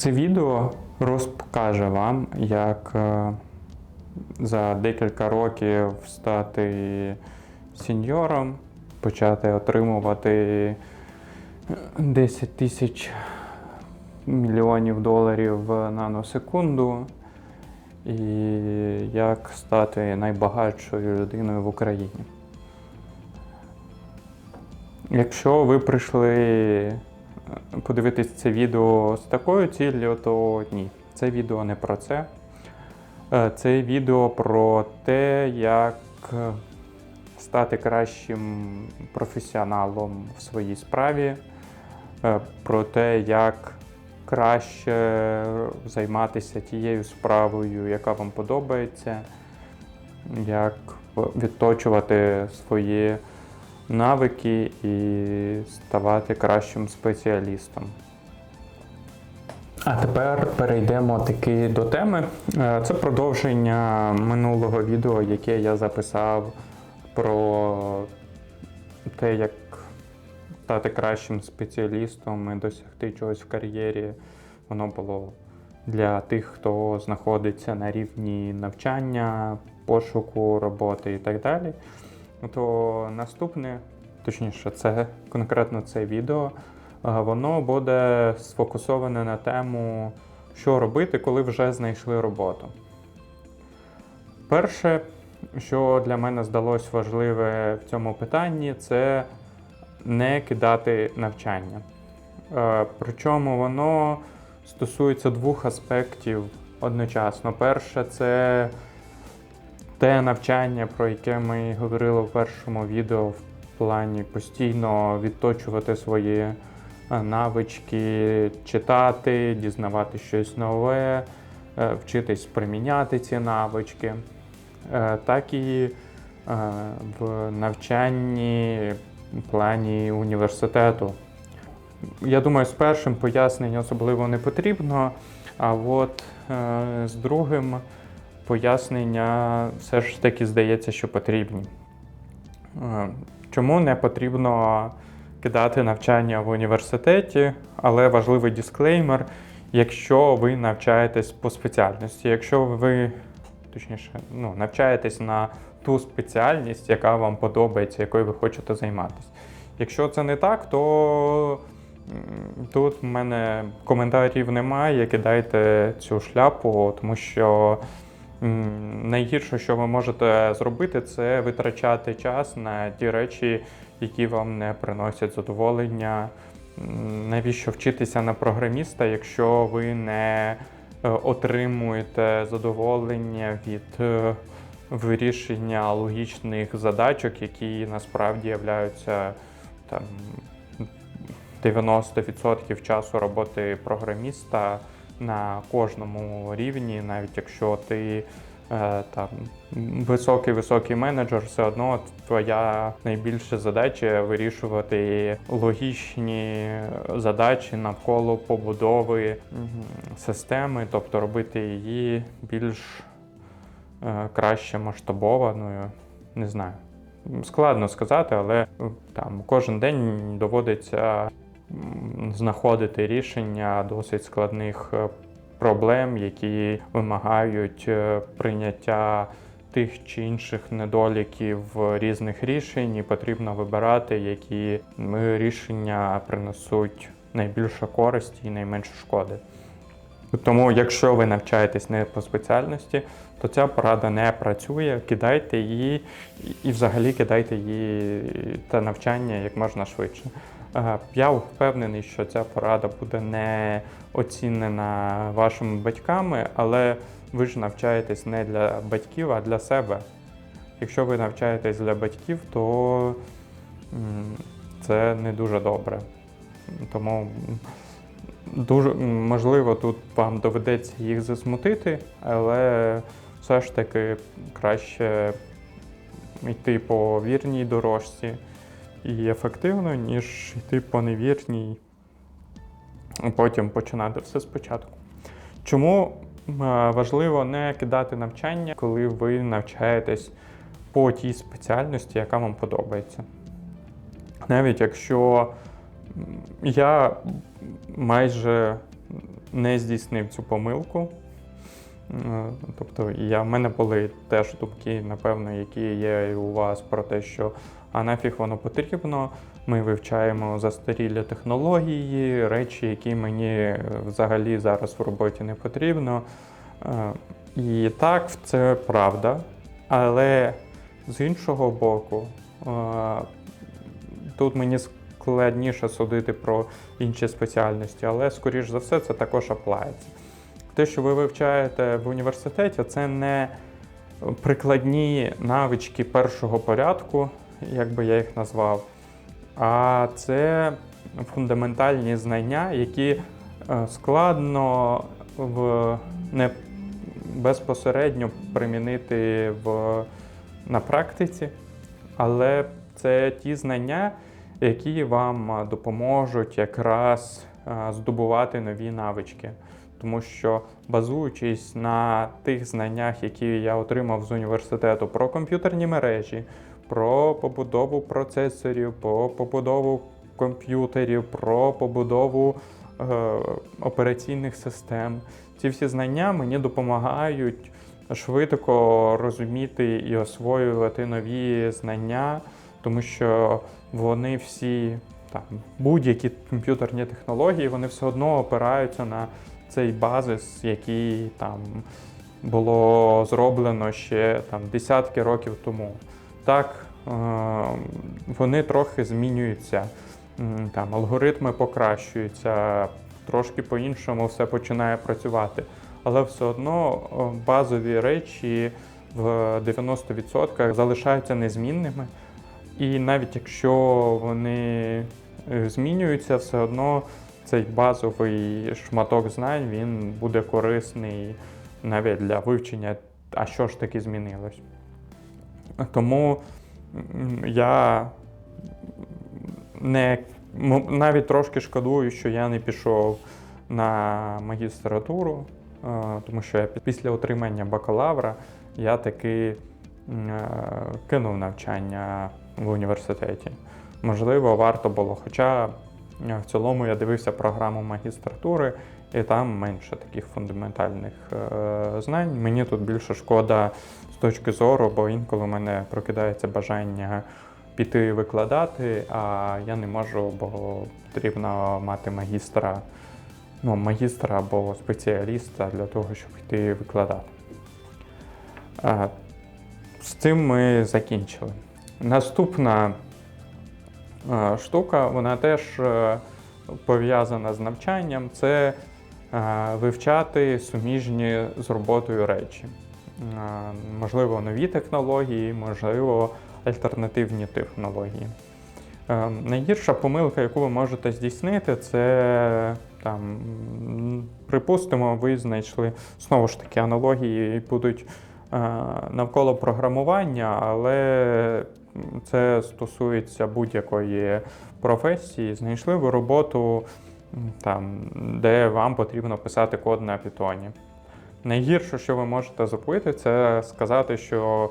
Це відео розкаже вам, як е, за декілька років стати сеньором, почати отримувати 10 тисяч мільйонів доларів в наносекунду, і як стати найбагатшою людиною в Україні. Якщо ви прийшли е, подивитись це відео з такою ціллю, то ні, це відео не про це. Е, Це відео про те, як е, стати кращим професіоналом в своїй справі, е, про те, як краще займатися тією справою, яка вам подобається, як відточувати свої навики і ставати кращим спеціалістом. А тепер перейдемо таки до теми. Е, Це продовження минулого відео, яке я записав про те, як стати кращим спеціалістом і досягти чогось в кар'єрі. Воно було для тих, хто знаходиться на рівні навчання, пошуку роботи і так далі. То наступне, точніше, це конкретно це відео, воно буде сфокусоване на тему, що робити, коли вже знайшли роботу. Перше, що для мене здалось важливе в цьому питанні, це не кидати навчання. Е, Причому воно стосується двох аспектів одночасно. Перше, це те навчання, про яке ми говорили в першому відео, в плані постійно відточувати свої е, навички, читати, дізнавати щось нове, е, вчитись приміняти ці навички, Е, так і в навчанні плані університету. Я думаю, з першим пояснень особливо не потрібно, а от з другим пояснення все ж таки здається, що потрібні. Е, Чому не потрібно кидати навчання в університеті, але важливий дисклеймер, якщо ви навчаєтесь по спеціальності, якщо ви точніше ну, навчаєтесь на ту спеціальність, яка вам подобається, якою ви хочете займатися. Якщо це не так, то тут в мене коментарів немає. Кидайте цю шляпу, тому що найгірше, що ви можете зробити, це витрачати час на ті речі, які вам не приносять задоволення. Навіщо вчитися на програміста, якщо ви не е, отримуєте задоволення від е, вирішення логічних задачок, які насправді являються там 90% часу роботи програміста на кожному рівні, навіть якщо ти е, там високий-високий менеджер, все одно твоя найбільша задача вирішувати логічні задачі навколо побудови системи, тобто робити її більш е, краще масштабованою. Не знаю. Складно сказати, але е, там кожен день доводиться знаходити рішення досить складних е, проблем, які вимагають е, прийняття тих чи інших недоліків різних рішень, і потрібно вибирати, які рішення принесуть найбільше користі і найменше шкоди. Тому, якщо ви навчаєтесь не по спеціальності, то ця порада не працює. Кидайте її і- взагалі кидайте її та навчання як можна швидше. Я впевнений, що ця порада буде не оцінена вашими батьками, але ви ж навчаєтесь не для батьків, а для себе. Якщо ви навчаєтесь для батьків, то це не дуже добре. Тому Дуже можливо, тут вам доведеться їх засмутити, але все ж таки краще йти по вірній дорожці і ефективно, ніж йти по невірній, а потім починати все спочатку. Чому важливо не кидати навчання, коли ви навчаєтесь по тій спеціальності, яка вам подобається? Навіть якщо я майже не здійснив цю помилку. Е, Тобто, я, в мене були теж думки, напевно, які є і у вас про те, що а нафіг воно потрібно. Ми вивчаємо застарілі технології, речі, які мені е, взагалі зараз в роботі не потрібно. Е, І так, це правда. Але з іншого боку, е, тут мені складніше судити про інші спеціальності, але, скоріш за все, це також аплається. Те, що ви вивчаєте в університеті, це не прикладні навички першого порядку, як би я їх назвав, а це фундаментальні знання, які е, складно в не безпосередньо примінити в, на практиці, але це ті знання, які вам е, допоможуть якраз е, здобувати нові навички. Тому що базуючись на тих знаннях, які я отримав з університету про комп'ютерні мережі, про побудову процесорів, про побудову комп'ютерів, про побудову е, операційних систем, ці всі знання мені допомагають швидко розуміти і освоювати нові знання, тому що вони всі там будь-які комп'ютерні технології, вони все одно опираються на цей базис, який там було зроблено ще там десятки років тому. Так, е, вони трохи змінюються, там алгоритми покращуються, трошки по-іншому все починає працювати. Але все одно е, базові речі в 90% залишаються незмінними. І навіть якщо вони е, змінюються, все одно цей базовий шматок знань він буде корисний навіть для вивчення, а що ж таки змінилось. Тому я не навіть трошки шкодую, що я не пішов на магістратуру, е, тому що я після отримання бакалавра я таки е, кинув навчання в університеті. Можливо, варто було. Хоча е, в цілому я дивився програму магістратури, і там менше таких фундаментальних знань. Мені тут більше шкода точки зору, бо інколи в мене прокидається бажання піти викладати, а я не можу, бо потрібно мати магістра, ну, магістра або спеціаліста для того, щоб йти викладати. З цим ми закінчили. Наступна штука, вона теж е, пов'язана з навчанням, це вивчати суміжні з роботою речі. Е, Можливо, нові технології, можливо, альтернативні технології. Е, Найгірша помилка, яку ви можете здійснити, це там, припустимо, ви знайшли знову ж таки аналогії будуть е, навколо програмування, але це стосується будь-якої професії. Знайшли ви роботу, там, де вам потрібно писати код на Python. Найгірше, що ви можете зробити, це сказати, що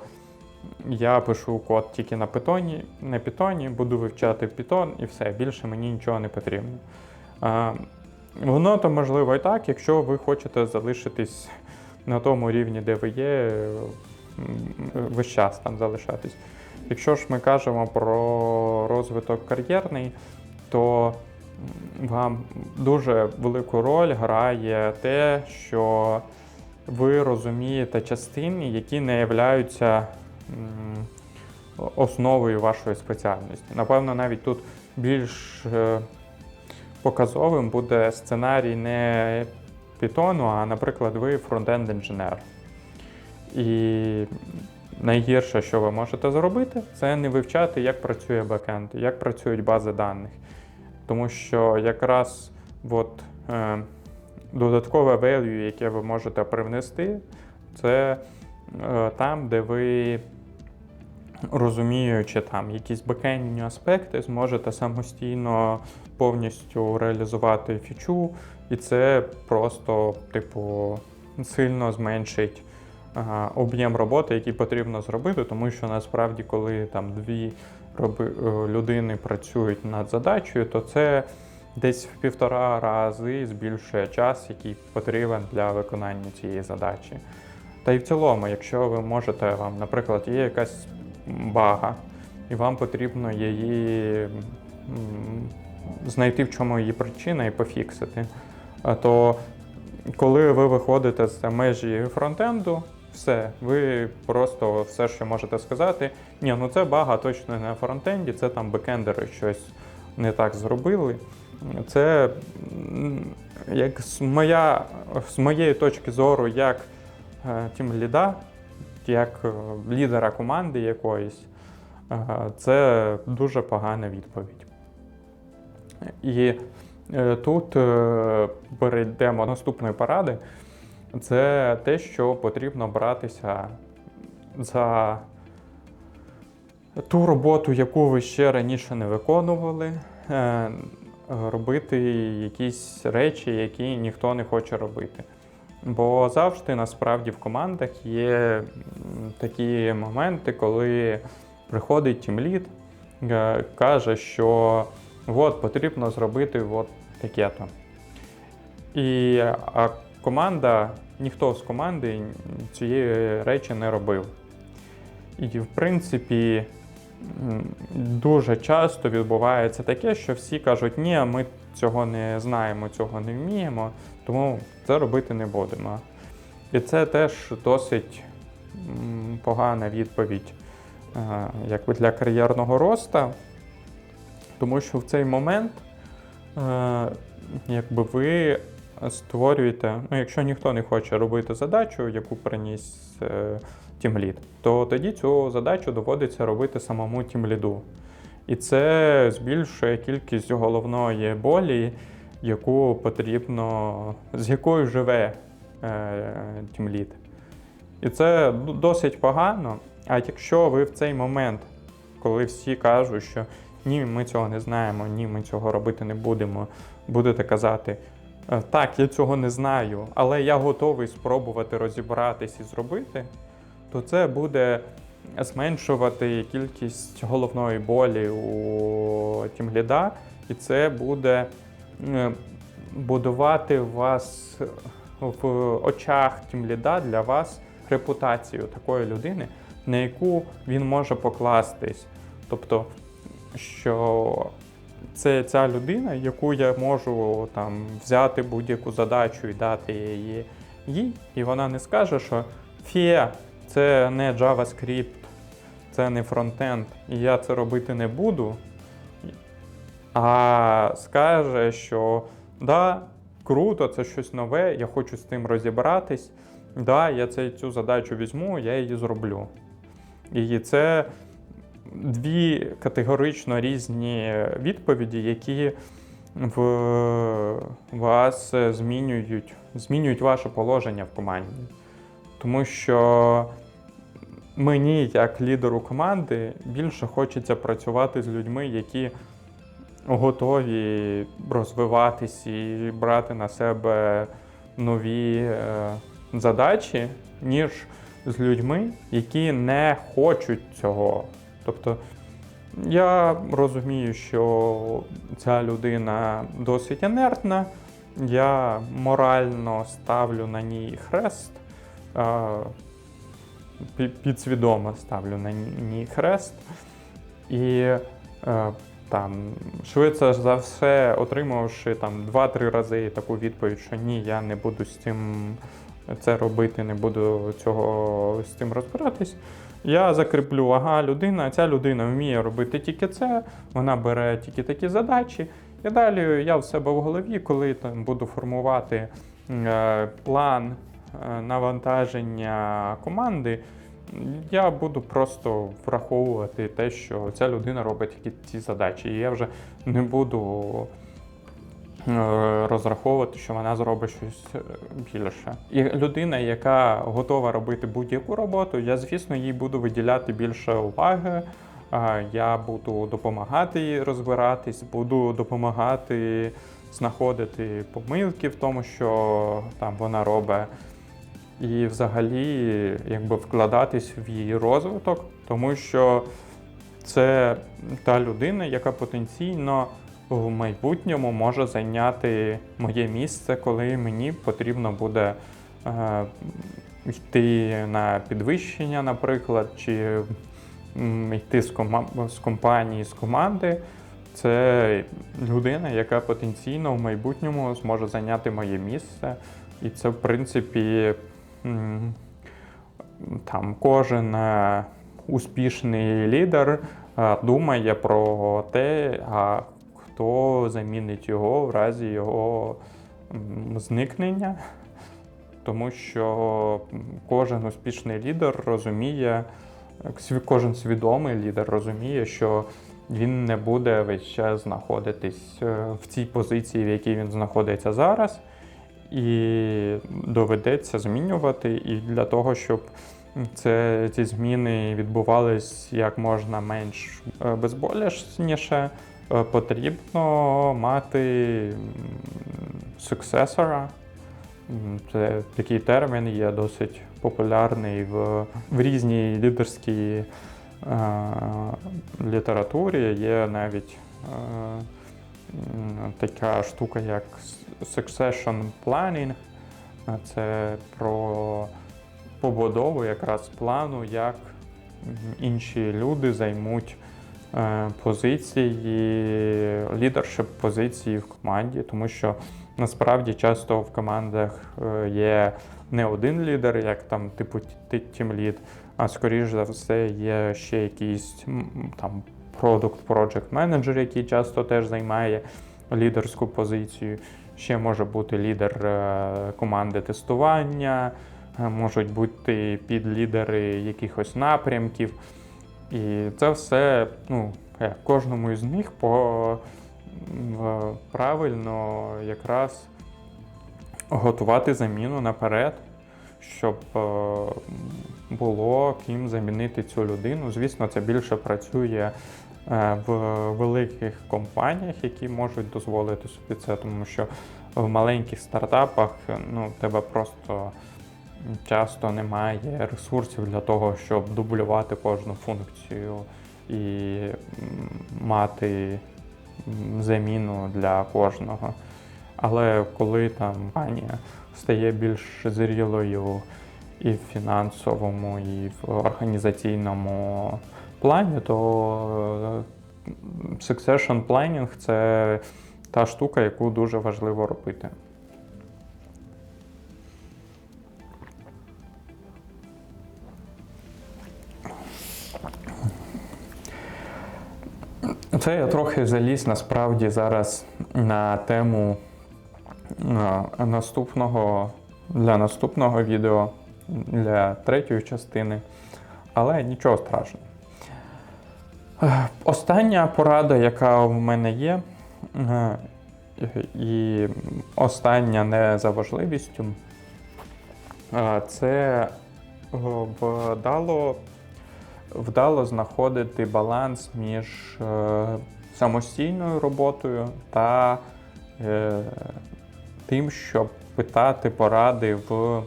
я пишу код тільки на Python, на Python, буду вивчати Python і все, більше мені нічого не потрібно. Воно то можливо і так, якщо ви хочете залишитись на тому рівні, де ви є, весь час там залишатись. Якщо ж ми кажемо про розвиток кар'єрний, то вам дуже велику роль грає те, що ви розумієте частини, які не являються основою вашої спеціальності. Напевно, навіть тут більш е, показовим буде сценарій не Python, а, наприклад, ви фронтенд інженер. І найгірше, що ви можете зробити, це не вивчати, як працює бекенд, як працюють бази даних. Тому що якраз от, е, додаткове value, яке ви можете привнести, це е, там, де ви, розуміючи там якісь бекендні аспекти, зможете самостійно повністю реалізувати фічу, і це просто, типу, сильно зменшить об'єм роботи, який потрібно зробити, тому що насправді, коли там дві е, людини працюють над задачею, то це десь в півтора рази збільшує час, який потрібен для виконання цієї задачі. Та й в цілому, якщо ви можете, вам, наприклад, є якась бага, і вам потрібно її знайти, в чому її причина і пофіксити, то коли ви виходите за межі фронтенду, все, ви просто все, що можете сказати, ні, ну це бага точно не на фронтенді, це там бекендери щось не так зробили. Це як з, моя, з моєї точки зору, як е, тім ліда, як е, лідера команди якоїсь, е, це дуже погана відповідь. І тут перейдемо до наступної поради. Це те, що потрібно братися за ту роботу, яку ви ще раніше не виконували, робити якісь речі, які ніхто не хоче робити. Бо завжди насправді в командах є такі моменти, коли приходить тімлід, е, каже, що от потрібно зробити от таке-то. І а команда, ніхто з команди цієї речі не робив. І в принципі дуже часто відбувається таке, що всі кажуть, ні, ми цього не знаємо, цього не вміємо, тому це робити не будемо. І це теж досить погана відповідь е, якби для кар'єрного росту, тому що в цей момент е, якби ви створюєте, ну, якщо ніхто не хоче робити задачу, яку приніс е, тімлід, то тоді цю задачу доводиться робити самому тімліду. І це збільшує кількість головної болі, яку потрібно, з якою живе е, тімлід. І це досить погано. А якщо ви в цей момент, коли всі кажуть, що ні, ми цього не знаємо, ні, ми цього робити не будемо, будете казати, «Е, так, я цього не знаю, але я готовий спробувати розібратись і зробити, то це буде зменшувати кількість головної болі у тімліда, і це буде будувати вас в очах тімліда для вас репутацію такої людини, на яку він може покластись. Тобто, що це ця людина, яку я можу там взяти будь-яку задачу і дати її їй, і вона не скаже, що фє, це не JavaScript, це не фронтенд, і я це робити не буду. А скаже, що да, круто, це щось нове, я хочу з тим розібратись. Да, я цю задачу візьму, я її зроблю. І це дві категорично різні відповіді, які в вас змінюють, змінюють ваше положення в команді. Тому що мені, як лідеру команди, більше хочеться працювати з людьми, які готові розвиватись і брати на себе нові е, задачі, ніж з людьми, які не хочуть цього. Тобто я розумію, що ця людина досить інертна, я морально ставлю на ній хрест, підсвідомо ставлю на ній хрест. І е, там, швидше за все, отримавши там 2-3 рази таку відповідь, що ні, я не буду з цим це робити, не буду цього з цим розбиратись. Я закріплю, ага, людина, ця людина вміє робити тільки це, вона бере тільки такі задачі. І далі я в себе в голові, коли там буду формувати е, план навантаження команди, я буду просто враховувати те, що ця людина робить ці задачі. І я вже не буду е, розраховувати, що вона зробить щось е, більше. І людина, яка готова робити будь-яку роботу, я, звісно, їй буду виділяти більше уваги. Я буду допомагати їй розбиратись, буду допомагати знаходити помилки в тому, що там вона робить. І взагалі якби вкладатись в її розвиток, тому що це та людина, яка потенційно в майбутньому може зайняти моє місце, коли мені потрібно буде е, йти на підвищення, наприклад, чи йти з, кома- з компанії, з команди. Це людина, яка потенційно в майбутньому зможе зайняти моє місце. І це, в принципі, там кожен е, успішний лідер е, думає про те, а хто замінить його в разі його зникнення. Тому що кожен успішний лідер розуміє, кожен свідомий лідер розуміє, що він не буде весь час знаходитись е, в цій позиції, в якій він знаходиться зараз, і доведеться змінювати. І для того, щоб це, ці зміни відбувались як можна менш е, безболісніше, е, потрібно мати суксесора. Це такий термін є досить популярний в, в різній лідерській е, літературі. Є навіть е, така штука, як succession planning. Е, Це про побудову якраз плану, як інші люди займуть е, позиції, лідершип позиції в команді, тому що насправді часто в командах е, є не один лідер, як там типу тімлід, а скоріш за все є ще якийсь там продукт project менеджер, який часто теж займає лідерську позицію. Ще може бути лідер е, команди тестування, е, можуть бути підлідери якихось напрямків. І це все, ну, е, кожному із них по правильно якраз готувати заміну наперед, щоб було ким замінити цю людину. Звісно, це більше працює в великих компаніях, які можуть дозволити собі це, тому що в маленьких стартапах е, ну, тебе просто часто немає ресурсів для того, щоб дублювати кожну функцію і мати заміну для кожного. Але коли там компанія стає більш зрілою і в фінансовому, і в організаційному плані, то е, succession planning – це та штука, яку дуже важливо робити. Це я трохи заліз насправді зараз на тему е, наступного для наступного відео, для третьої частини, але нічого страшного. Е, Остання порада, яка в мене є, е, і остання не за важливістю, е, це вдало вдало знаходити баланс між самостійною роботою та тим, щоб питати поради в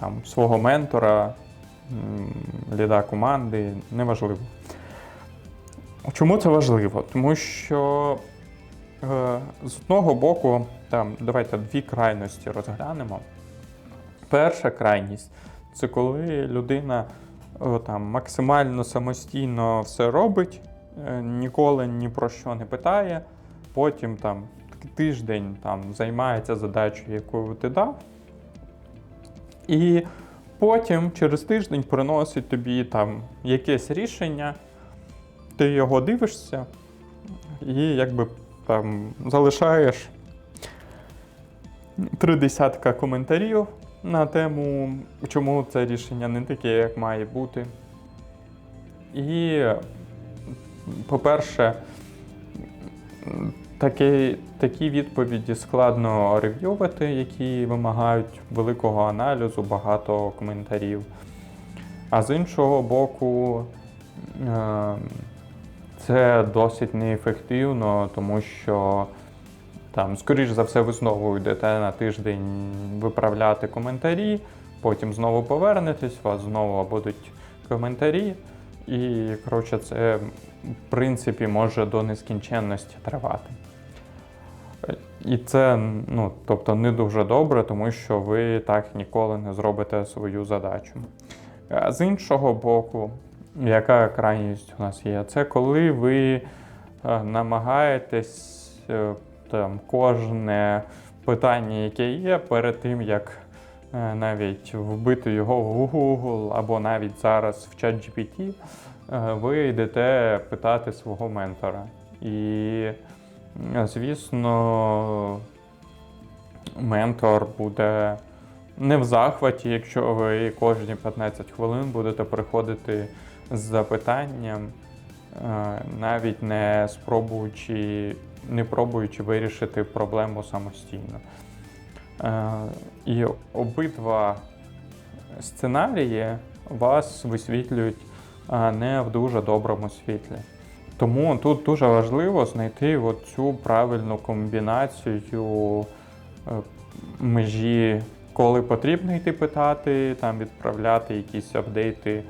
там, свого ментора, ліда команди, неважливо. Чому це важливо? Тому що е, з одного боку, там, давайте дві крайності розглянемо. Перша крайність це коли людина о, там, максимально самостійно все робить, е, ніколи ні про що не питає, потім там тиждень там, займається задачею, яку ти дав, і потім через тиждень приносить тобі там якесь рішення, ти його дивишся і якби там залишаєш три десятка коментарів на тему, чому це рішення не таке, як має бути. І, по-перше, такі, такі відповіді складно рев'ювати, які вимагають великого аналізу, багато коментарів. А з іншого боку, е, це досить неефективно, тому що там, скоріш за все, ви знову йдете на тиждень виправляти коментарі, потім знову повернетесь, у вас знову будуть коментарі. і коротше, це в принципі може до нескінченності тривати. І це ну, тобто, не дуже добре, тому що ви так ніколи не зробите свою задачу. З іншого боку, яка крайність у нас є? Це коли ви е, намагаєтесь е, там, кожне питання, яке є, перед тим, як е, навіть вбити його в Google або навіть зараз в ChatGPT, ви йдете питати свого ментора. І, звісно, ментор буде не в захваті, якщо ви кожні 15 хвилин будете приходити з запитанням, е, навіть не спробуючи, не пробуючи вирішити проблему самостійно. Е, І обидва сценарії вас висвітлюють е, не в дуже доброму світлі. Тому тут дуже важливо знайти цю правильну комбінацію е, межі, коли потрібно йти питати, там відправляти якісь апдейти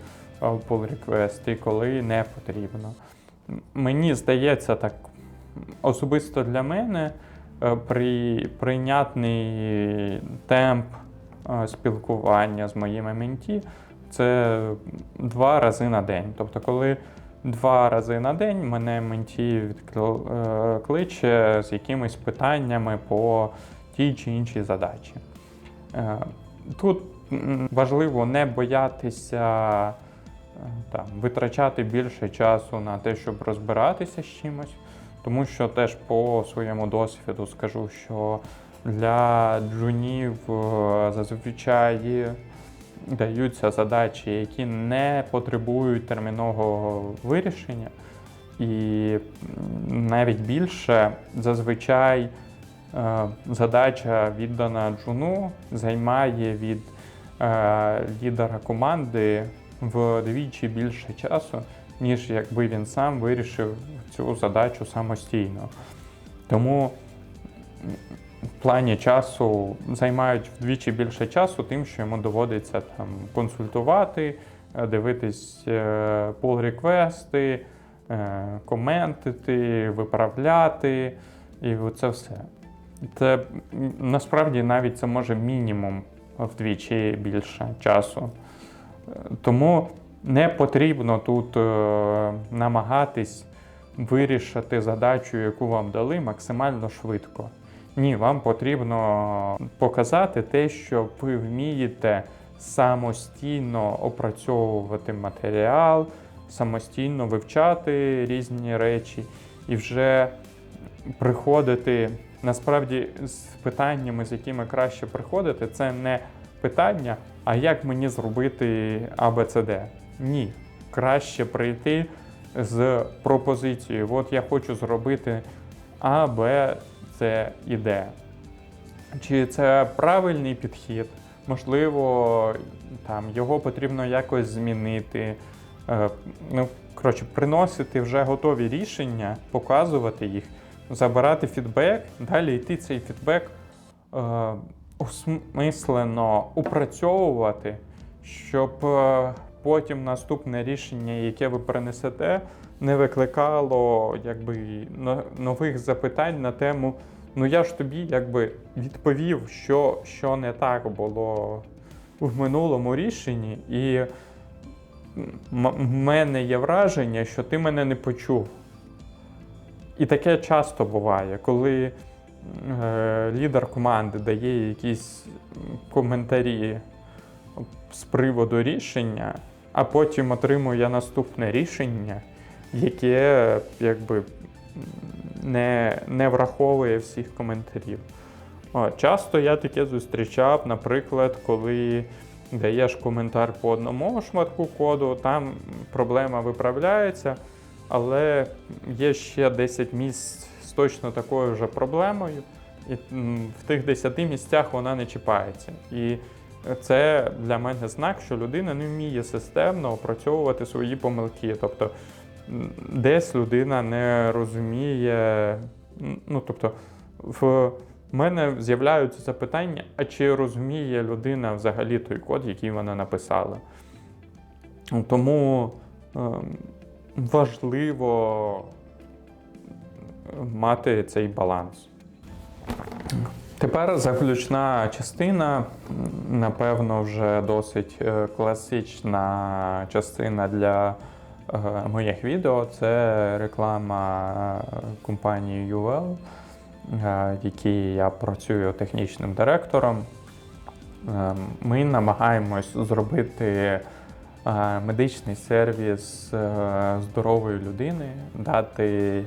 е, pull і коли не потрібно. Мені здається, так особисто для мене е, при, прийнятний темп спілкування з моїми менті це два рази на день. Тобто, коли два рази на день мене менті е, кличе з якимись питаннями по тій чи іншій задачі. Е, Тут важливо не боятися е, там, витрачати більше часу на те, щоб розбиратися з чимось, тому що теж по своєму досвіду скажу, що для джунів зазвичай даються задачі, які не потребують термінового вирішення, і навіть більше зазвичай е, задача віддана джуну займає від е, лідера команди вдвічі більше часу, ніж якби він сам вирішив цю задачу самостійно. Тому плані часу займають вдвічі більше часу, тим, що йому доводиться там консультувати, е, дивитись е, pull реквести коментити, виправляти, і це все. Це насправді навіть це може мінімум вдвічі більше часу. Е, Тому не потрібно тут е, намагатись вирішити задачу, яку вам дали, максимально швидко. Ні, вам потрібно показати те, що ви вмієте самостійно опрацьовувати матеріал, самостійно вивчати різні речі і вже приходити насправді з питаннями, з якими краще приходити, це не питання, а як мені зробити ABCD. Ні, краще прийти з пропозицією: от я хочу зробити А, С і Д. Чи це правильний підхід? Можливо, там його потрібно якось змінити. Е, Ну, коротше, приносити вже готові рішення, показувати їх, забирати фідбек, далі йти цей фідбек е, осмислено упрацьовувати, щоб е, потім наступне рішення, яке ви принесете, не викликало якби, нових запитань на тему. Ну я ж тобі якби відповів, що, що не так було в минулому рішенні, і в мене є враження, що ти мене не почув. І таке часто буває, коли е, лідер команди дає якісь коментарі з приводу рішення, а потім отримує наступне рішення, яке якби не, не враховує всіх коментарів. О, часто я таке зустрічав, наприклад, коли даєш коментар по одному шматку коду, там проблема виправляється, але є ще 10 місць з точно такою ж проблемою, і в тих 10 місцях вона не чіпається. І це для мене знак, що людина не вміє системно опрацьовувати свої помилки. Тобто десь людина не розуміє, ну тобто в мене з'являються запитання, а чи розуміє людина взагалі той код, який вона написала. Тому ем, важливо мати цей баланс. Тепер заключна частина, напевно, вже досить е, класична частина для моїх відео. Це реклама е, компанії UL, е, в якій я працюю технічним директором. Е, Ми намагаємось зробити е, медичний сервіс е, здорової людини, дати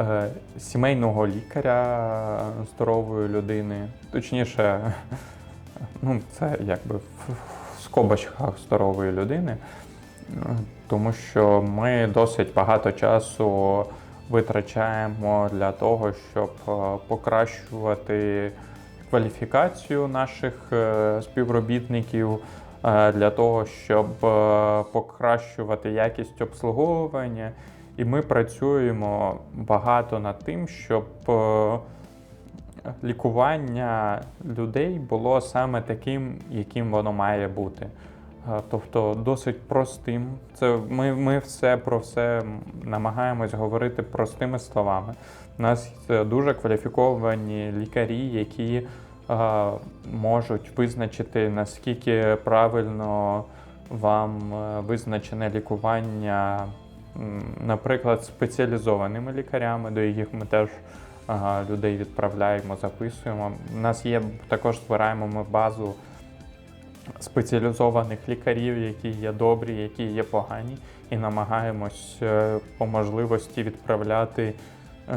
е, сімейного лікаря здорової людини. Точніше, ну, це якби в скобочках здорової людини, Е, тому що ми досить багато часу витрачаємо для того, щоб е, покращувати кваліфікацію наших е, співробітників, е, для того, щоб покращувати якість обслуговування. І ми працюємо багато над тим, щоб лікування людей було саме таким, яким воно має бути. Тобто досить простим. Це ми, ми все про все намагаємось говорити простими словами. У нас дуже кваліфіковані лікарі, які е, можуть визначити наскільки правильно вам е, визначене лікування, наприклад, спеціалізованими лікарями, до яких ми теж е, людей відправляємо, записуємо. У нас є також збираємо ми базу спеціалізованих лікарів, які є добрі, які є погані, і намагаємось е, по можливості відправляти е,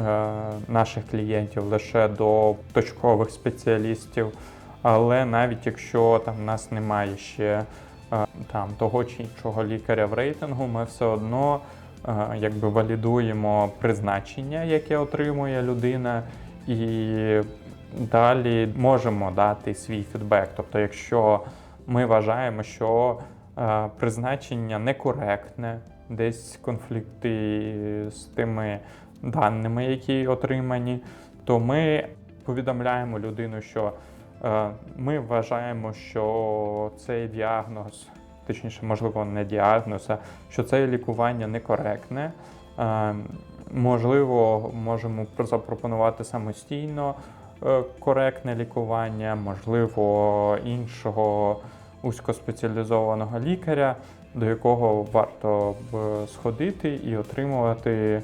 наших клієнтів лише до точкових спеціалістів. Але навіть якщо там в нас немає ще е, там того чи іншого лікаря в рейтингу, ми все одно якби валідуємо призначення, яке отримує людина, і далі можемо дати свій фідбек. Тобто, якщо ми вважаємо, що е, призначення некоректне, десь конфлікти з тими даними, які отримані, то ми повідомляємо людину, що е, ми вважаємо, що цей діагноз, точніше, можливо, не діагноз, а що це лікування некоректне. Е, Можливо, можемо запропонувати самостійно коректне лікування, можливо, іншого вузькоспеціалізованого лікаря, до якого варто б сходити і отримувати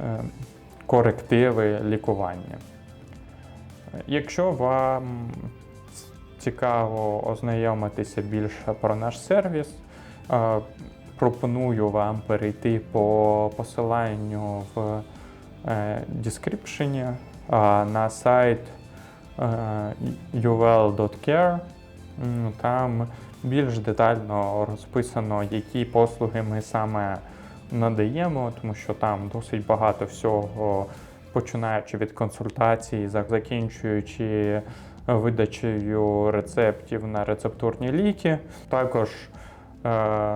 е, корективи лікування. Якщо вам цікаво ознайомитися більше про наш сервіс, е, пропоную вам перейти по посиланню в е, на сайт е, uvel.care. Там більш детально розписано, які послуги ми саме надаємо, тому що там досить багато всього, починаючи від консультацій, за- закінчуючи видачею рецептів на рецептурні ліки. Також е,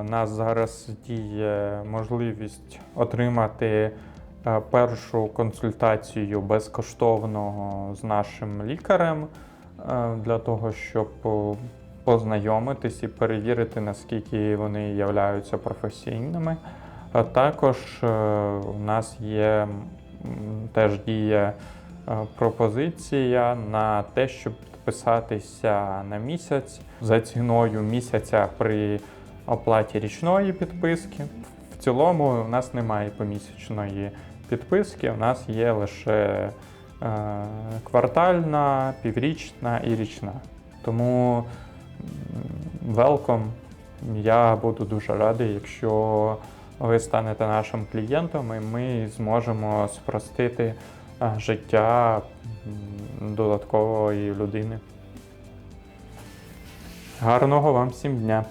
нас зараз діє можливість отримати е, першу консультацію безкоштовно з нашим лікарем для того, щоб е, познайомитись і перевірити, наскільки вони являються професійними. А також е, у нас є теж діє е, пропозиція на те, щоб підписатися на місяць за ціною місяця при оплаті річної підписки. В цілому у нас немає помісячної підписки, у нас є лише е, квартальна, піврічна і річна. Тому велком. Я буду дуже радий, якщо ви станете нашим клієнтом, і ми зможемо спростити е, життя додаткової людини. Гарного вам всім дня!